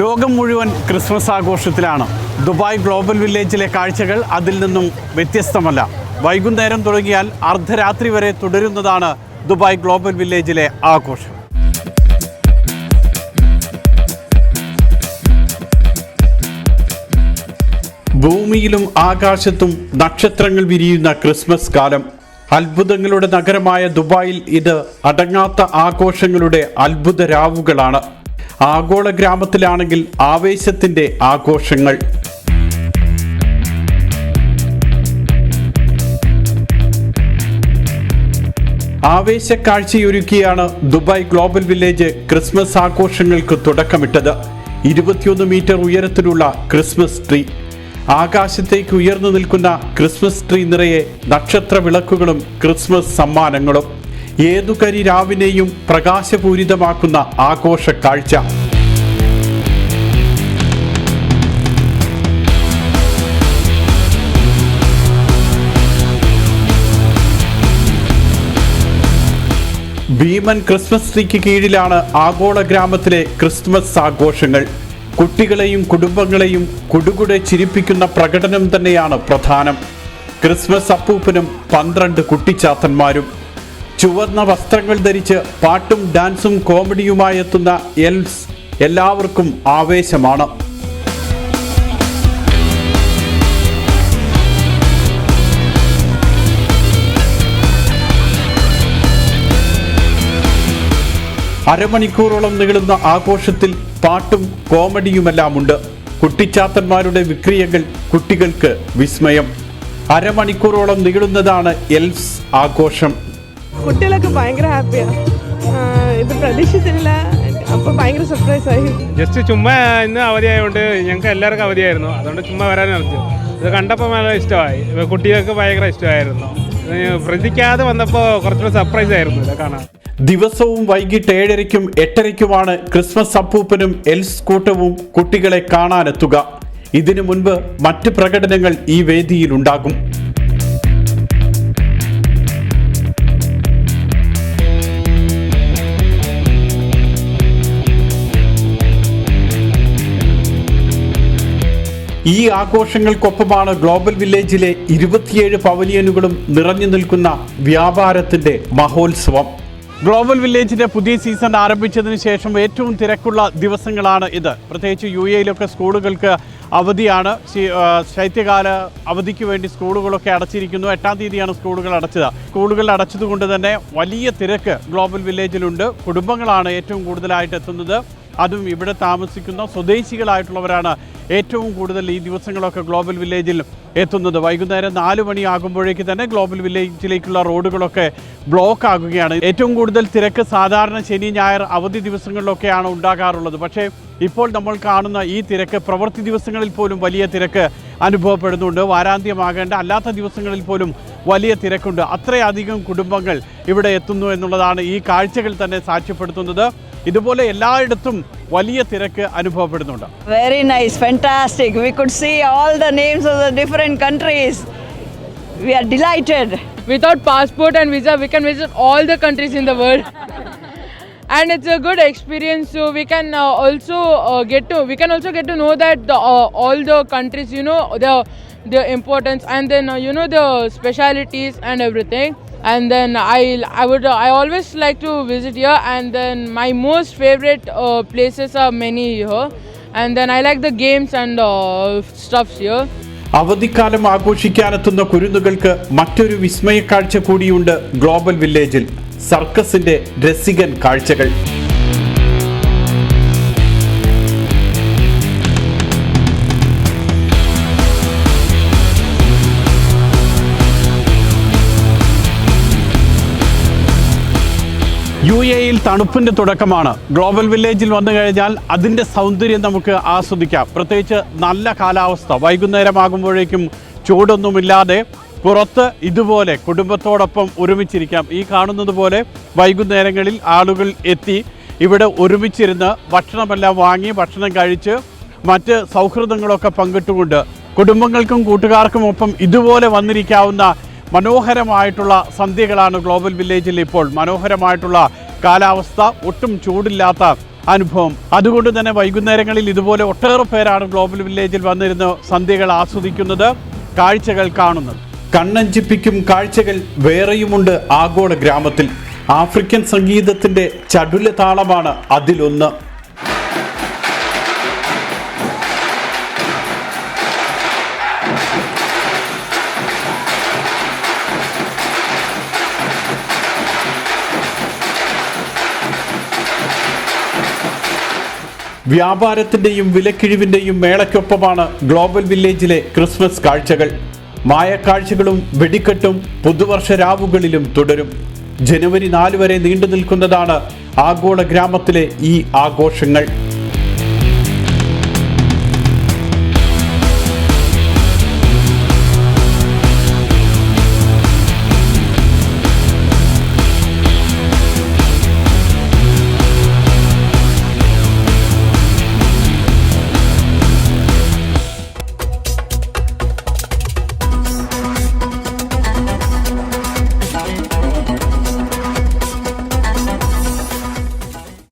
ലോകം മുഴുവൻ Christmas ആഘോഷത്തിലാണ്. Dubai global വില്ലേജിലെ കാഴ്ചകൾ അതിൽ നിന്നും വ്യത്യസ്തമല്ല. വൈകുന്നേരം തുടങ്ങിയാൽ അർദ്ധരാത്രി വരെ തുടരുന്നതാണ് ദുബായ് ഗ്ലോബൽ വില്ലേജിലെ ആഘോഷം. ഭൂമിയിലും ആകാശത്തും നക്ഷത്രങ്ങൾ വിരിയുന്ന ക്രിസ്മസ് കാലം. അത്ഭുതങ്ങളുടെ നഗരമായ ദുബായിൽ ഇത് അടങ്ങാത്ത ആഘോഷങ്ങളുടെ അത്ഭുത രാവുകളാണ് ആഗോള ഗ്രാമത്തിലാണെങ്കിൽ ആവേശത്തിന്റെ ആഘോഷങ്ങൾ. ആവേശ കാഴ്ചയൊരുക്കിയാണ് ദുബായ് ഗ്ലോബൽ വില്ലേജ് ക്രിസ്മസ് ആഘോഷങ്ങൾക്ക് തുടക്കമിട്ടത്. ഇരുപത്തിയൊന്ന് മീറ്റർ ഉയരത്തിലുള്ള ക്രിസ്മസ് ട്രീ. ആകാശത്തേക്ക് ഉയർന്നു നിൽക്കുന്ന ക്രിസ്മസ് ട്രീ നിറയെ നക്ഷത്ര വിളക്കുകളും ക്രിസ്മസ് സമ്മാനങ്ങളും. ഏതു കരി രാവിനെയും പ്രകാശപൂരിതമാക്കുന്ന ആഘോഷ കാഴ്ച. ഭീമൻ ക്രിസ്മസ് ട്രീക്ക് കീഴിലാണ് ആഗോള ഗ്രാമത്തിലെ ക്രിസ്മസ് ആഘോഷങ്ങൾ. കുട്ടികളെയും കുടുംബങ്ങളെയും കുടുകുടെ ചിരിപ്പിക്കുന്ന പ്രകടനം തന്നെയാണ് പ്രധാനം. ക്രിസ്മസ് അപ്പൂപ്പനും പന്ത്രണ്ട് കുട്ടിച്ചാത്തന്മാരും. ചുവന്ന വസ്ത്രങ്ങൾ ധരിച്ച് പാട്ടും ഡാൻസും കോമഡിയുമായി എത്തുന്ന എൽസ് എല്ലാവർക്കും ആവേശമാണ്. അരമണിക്കൂറോളം നീളുന്ന ആഘോഷത്തിൽ പാട്ടും കോമഡിയുമെല്ലാമുണ്ട്. കുട്ടിച്ചാത്തന്മാരുടെ വിക്രിയകൾ കുട്ടികൾക്ക് വിസ്മയം. അരമണിക്കൂറോളം നീളുന്നതാണ് എൽസ് ആഘോഷം. കുട്ടികളൊക്കെ ഭയങ്കര ഹാപ്പിയാണ് ഇത് പ്രതീക്ഷിച്ചില്ല അപ്പോൾ ഭയങ്കര സർപ്രൈസ് ആയി. ജസ്റ്റ് ചുമ്മാ ഇന്ന് അവധിയായതുകൊണ്ട് ഞങ്ങൾക്ക് എല്ലാവർക്കും അവധിയായിരുന്നു. അതുകൊണ്ട് ചുമ്മാ വരാൻ നിർത്തി. ഇത് കണ്ടപ്പോൾ നല്ല ഇഷ്ടമായി. കുട്ടികൾക്ക് ഭയങ്കര ഇഷ്ടമായിരുന്നു. പ്രതിക്കാതെ വന്നപ്പോ വന്നപ്പോൾ കുറച്ചുകൂടെ സർപ്രൈസ് ആയിരുന്നു ഇത് കാണാൻ. ദിവസവും വൈകിട്ട് ഏഴരയ്ക്കും എട്ടരയ്ക്കുമാണ് ക്രിസ്മസ് അപ്പൂപ്പനും എൽസ് കൂട്ടവും കുട്ടികളെ കാണാനെത്തുക. ഇതിനു മുൻപ് മറ്റ് പ്രകടനങ്ങൾ ഈ വേദിയിലുണ്ടാകും ഈ ആഘോഷങ്ങൾക്കൊപ്പമാണ് ഗ്ലോബൽ വില്ലേജിലെ ഇരുപത്തിയേഴ് പവലിയനുകളും നിറഞ്ഞു നിൽക്കുന്ന വ്യാപാരത്തിന്റെ മഹോത്സവം. ഗ്ലോബൽ വില്ലേജിന്റെ പുതിയ സീസൺ ആരംഭിച്ചതിന് ശേഷം ഏറ്റവും തിരക്കുള്ള ദിവസങ്ങളാണ് ഇത്. പ്രത്യേകിച്ച് യു എയിലൊക്കെ സ്കൂളുകൾക്ക് അവധിയാണ്. ശൈത്യകാല അവധിക്ക് വേണ്ടി സ്കൂളുകളൊക്കെ അടച്ചിരിക്കുന്നു. എട്ടാം തീയതിയാണ് സ്കൂളുകൾ അടച്ചത്. സ്കൂളുകൾ അടച്ചതുകൊണ്ട് തന്നെ വലിയ തിരക്ക് ഗ്ലോബൽ വില്ലേജിലുണ്ട്. കുടുംബങ്ങളാണ് ഏറ്റവും കൂടുതലായിട്ട് എത്തുന്നത്. അതും ഇവിടെ താമസിക്കുന്ന സ്വദേശികളായിട്ടുള്ളവരാണ് ഏറ്റവും കൂടുതൽ ഈ ദിവസങ്ങളൊക്കെ ഗ്ലോബൽ വില്ലേജിൽ എത്തുന്നത്. വൈകുന്നേരം നാല് മണിയാകുമ്പോഴേക്ക് തന്നെ ഗ്ലോബൽ വില്ലേജിലേക്കുള്ള റോഡുകളൊക്കെ ബ്ലോക്ക് ആകുകയാണ്. ഏറ്റവും കൂടുതൽ തിരക്ക് സാധാരണ ശനി ഞായർ അവധി ദിവസങ്ങളിലൊക്കെയാണ് ഉണ്ടാകാറുള്ളത്. പക്ഷേ ഇപ്പോൾ നമ്മൾ കാണുന്ന ഈ തിരക്ക് പ്രവൃത്തി ദിവസങ്ങളിൽ പോലും വലിയ തിരക്ക് അനുഭവപ്പെടുന്നുണ്ട്. വാരാന്ത്യമാകേണ്ട അല്ലാത്ത ദിവസങ്ങളിൽ പോലും വലിയ തിരക്കുണ്ട്. അത്രയധികം കുടുംബങ്ങൾ ഇവിടെ എത്തുന്നു എന്നുള്ളതാണ് ഈ കാഴ്ചകൾ തന്നെ സാക്ഷ്യപ്പെടുത്തുന്നത്. ഇതുപോലെ എല്ലായിടത്തും വലിയ തിരക്ക് അനുഭവപ്പെടുന്നുണ്ട് very nice fantastic. We could see all the names of the different countries we are delighted without passport and visa we can visit all the countries in the world and it's a good experience so we can uh, also uh, get to we can also get to know that the, uh, all the countries you know the the importance and then uh, you know the specialities and everything and then i i would uh, i always like to visit here and then my most favorite uh, places are many here and then i like the games and uh, stuffs here അവധിക്കാലം ആഘോഷിക്കാനെത്തുന്ന കുരുന്നുകൾക്ക് മറ്റൊരു വിസ്മയ കാഴ്ച കൂടിയുണ്ട് global വില്ലേജിൽ സർക്കസിന്റെ രസികൻ കാഴ്ചകൾ U എയിൽ തണുപ്പിന്റെ തുടക്കമാണ്. Global വില്ലേജിൽ വന്നു കഴിഞ്ഞാൽ അതിന്റെ സൗന്ദര്യം നമുക്ക് ആസ്വദിക്കാം. പ്രത്യേകിച്ച് നല്ല കാലാവസ്ഥ. വൈകുന്നേരമാകുമ്പോഴേക്കും ചൂടൊന്നുമില്ലാതെ പുറത്ത് ഇതുപോലെ കുടുംബത്തോടൊപ്പം ഒരുമിച്ചിരിക്കാം. ഈ കാണുന്നത് പോലെ വൈകുന്നേരങ്ങളിൽ ആളുകൾ എത്തി ഇവിടെ ഒരുമിച്ചിരുന്ന് ഭക്ഷണമെല്ലാം വാങ്ങി ഭക്ഷണം കഴിച്ച് മറ്റ് സൗഹൃദങ്ങളൊക്കെ പങ്കിട്ടുകൊണ്ട് കുടുംബങ്ങൾക്കും കൂട്ടുകാർക്കും ഒപ്പം ഇതുപോലെ വന്നിരിക്കാവുന്ന മനോഹരമായിട്ടുള്ള സന്ധ്യകളാണ് ഗ്ലോബൽ വില്ലേജിൽ ഇപ്പോൾ. മനോഹരമായിട്ടുള്ള കാലാവസ്ഥ ഒട്ടും ചൂടില്ലാത്ത അനുഭവം. അതുകൊണ്ട് തന്നെ വൈകുന്നേരങ്ങളിൽ ഇതുപോലെ ഒട്ടേറെ പേരാണ് ഗ്ലോബൽ വില്ലേജിൽ വന്നിരുന്ന് സന്ധ്യകൾ ആസ്വദിക്കുന്നത് കാഴ്ചകൾ കാണുന്നത്. കണ്ണഞ്ചിപ്പിക്കും കാഴ്ചകൾ വേറെയുമുണ്ട് ആഗോള ഗ്രാമത്തിൽ. ആഫ്രിക്കൻ സംഗീതത്തിന്റെ ചടുല താളമാണ് അതിലൊന്ന്. വ്യാപാരത്തിന്റെയും വിലക്കിഴിവിന്റെയും മേളയ്ക്കൊപ്പമാണ് ഗ്ലോബൽ വില്ലേജിലെ ക്രിസ്മസ് കാഴ്ചകൾ. മായക്കാഴ്ചകളും വെടിക്കെട്ടും പുതുവർഷ രാവുകളിലും തുടരും. ജനുവരി നാല് വരെ നീണ്ടു നിൽക്കുന്നതാണ് ആഗോള ഗ്രാമത്തിലെ ഈ ആഘോഷങ്ങൾ.